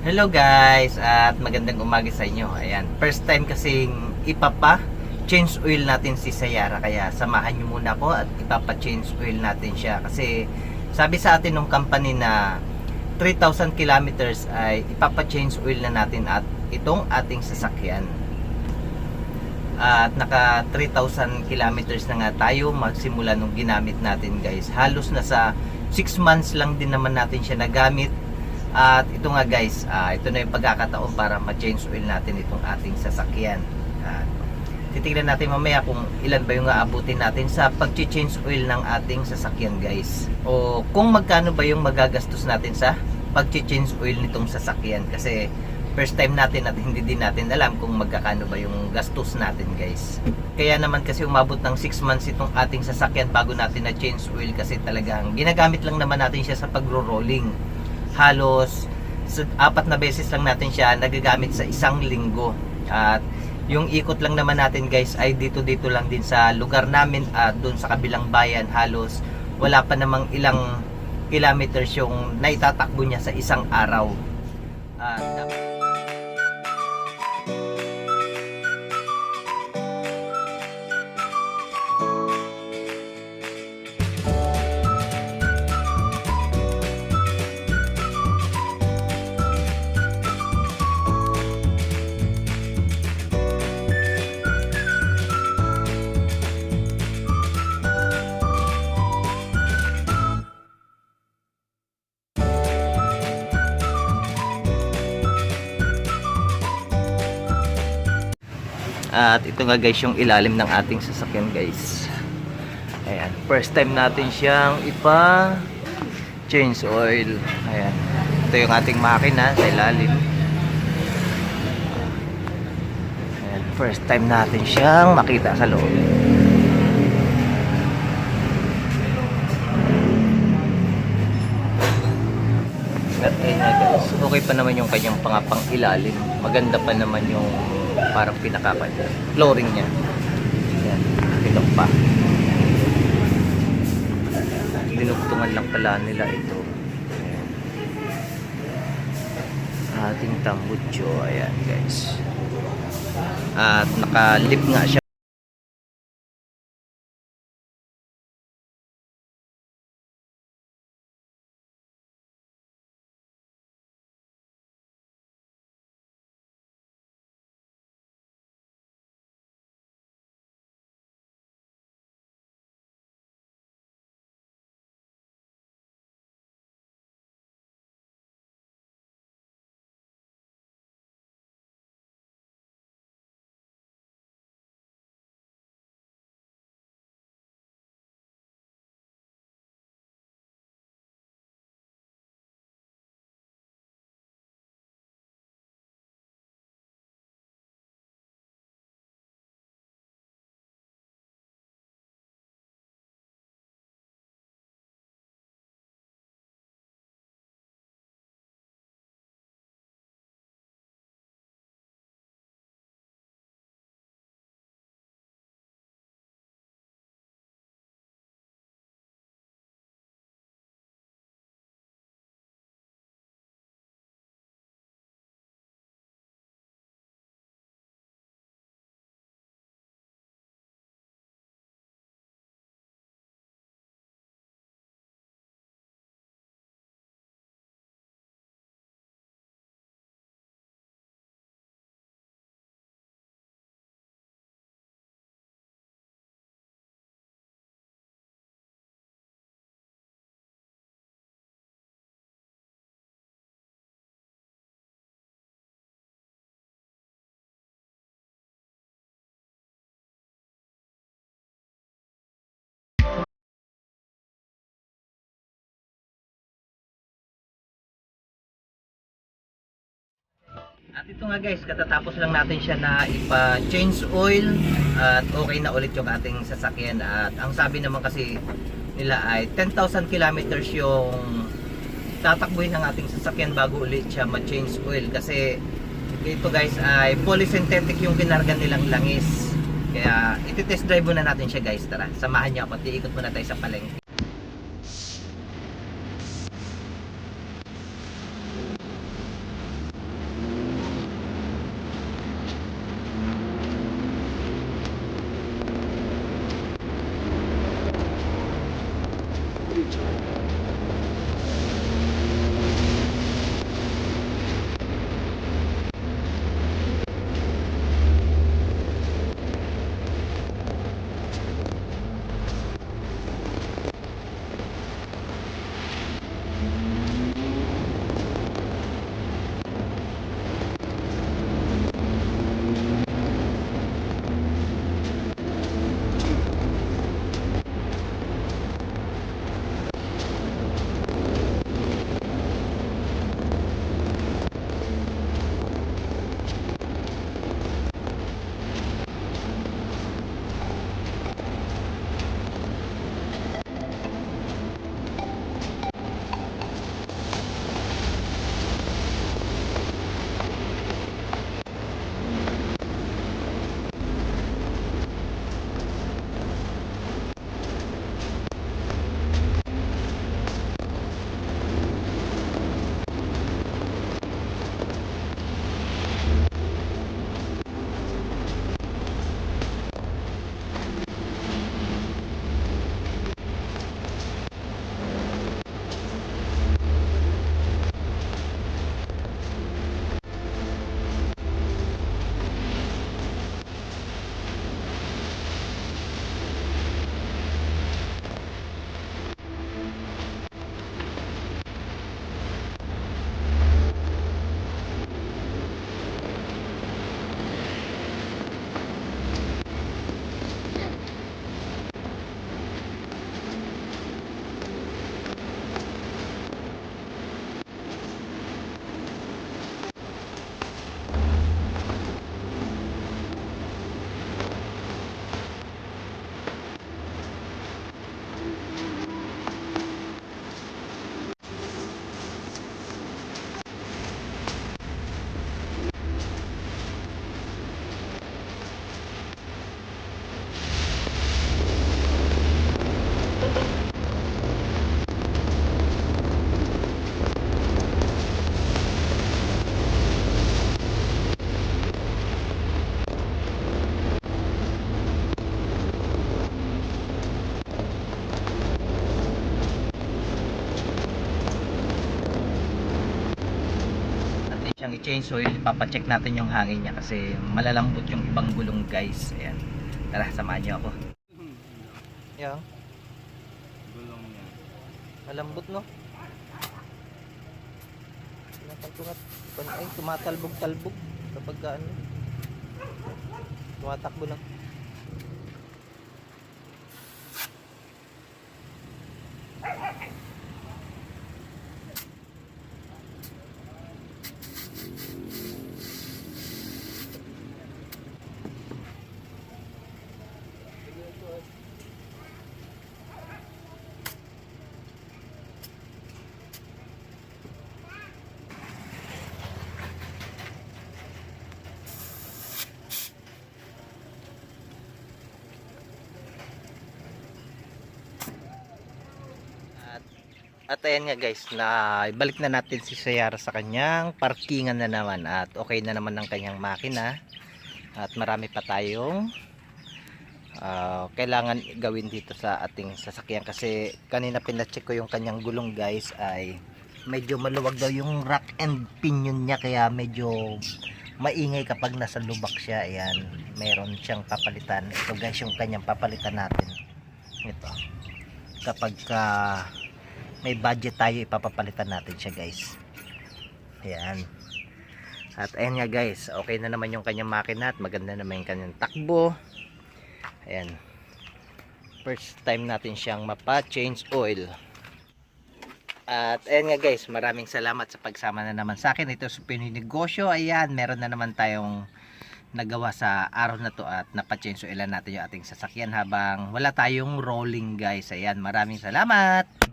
Hello guys at magandang umaga sa inyo. Ayan, first time kasing ipapa change oil natin si Sayara kaya samahan niyo muna ako at ipapa-change oil natin siya kasi sabi sa atin ng company na 3,000 kilometers ay ipapa-change oil na natin at itong ating sasakyan. At naka 3,000 kilometers na nga tayo magsimula nung ginamit natin guys. Halos na sa 6 months lang din naman natin siya nagamit at ito nga guys, ah, ito na yung pagkakataon para ma-change oil natin itong ating sasakyan. At titignan natin mamaya kung ilan ba yung aabutin natin sa pag-change oil ng ating sasakyan guys. O kung magkano ba yung magagastos natin sa pag-change oil nitong sasakyan. Kasi first time natin at hindi din natin alam kung magkakano ba yung gastos natin guys. Kaya naman kasi umabot ng 6 months itong ating sasakyan bago natin na change oil kasi talagang ginagamit lang naman natin siya sa pagro-rolling halos apat na beses lang natin siya nagagamit sa isang linggo. At yung ikot lang naman natin guys ay dito dito lang din sa lugar namin at doon sa kabilang bayan halos wala pa namang ilang kilometers yung naitatakbo niya sa isang araw. At At ito nga guys yung ilalim ng ating sasakyan guys. Ayan, first time natin siyang ipa change oil. Ayan. Ito yung ating makina sa ilalim. Ayan, first time natin siyang makita sa loob. At ayun guys, okay pa naman yung kanyang pangapang ilalim. Maganda pa naman yung parang pinakapan flooring niya. Yan, pinok pa. Dinugtungan lang pala nila ito. Ating tambutso, ayan guys. At naka-lip nga siya. At ito nga guys, katatapos lang natin siya na ipa-change oil at okay na ulit yung ating sasakyan. At ang sabi naman kasi nila ay 10,000 kilometers yung tatakbuhin ng ating sasakyan bago ulit siya ma-change oil. Kasi ito guys ay polysynthetic yung kinarga nilang langis. Kaya iti-test drive muna natin siya guys. Tara samahan niyo ako at iikot muna tayo sa palengke siyang i-change oil, ipapacheck natin yung hangin niya kasi malalambot yung ibang gulong guys. Ayan. Tara, samahan niyo ako. Yan. Gulong niya. Malambot no? Tumat, ay, tumatalbog-talbog kapag ka, ano, tumatakbo lang. At, at ayan nga guys, na ibalik na natin si Sayara sa kanyang parkingan na naman. At okay na naman ang kanyang makina. At marami pa tayong ah, kailangan gawin dito sa ating sasakyan. Kasi kanina pinacheck ko yung kanyang gulong guys ay medyo maluwag daw yung rack and pinion niya. Kaya medyo maingay kapag nasa lubak siya. Ayan meron siyang papalitan. Ito guys yung kanyang papalitan natin. Ito. Kapag ka may budget tayo ipapapalitan natin siya guys. Ayan. At ayan nga guys okay na naman yung kanyang makina at maganda naman yung kanyang takbo. Ayan. First time natin siyang mapa change oil. At ayan nga guys maraming salamat sa pagsama na naman sa akin. Ito sa Pinoy Negosyo ayan meron na naman tayong nagawa sa araw na to at napachange oilan natin yung ating sasakyan habang wala tayong rolling guys. Ayan maraming salamat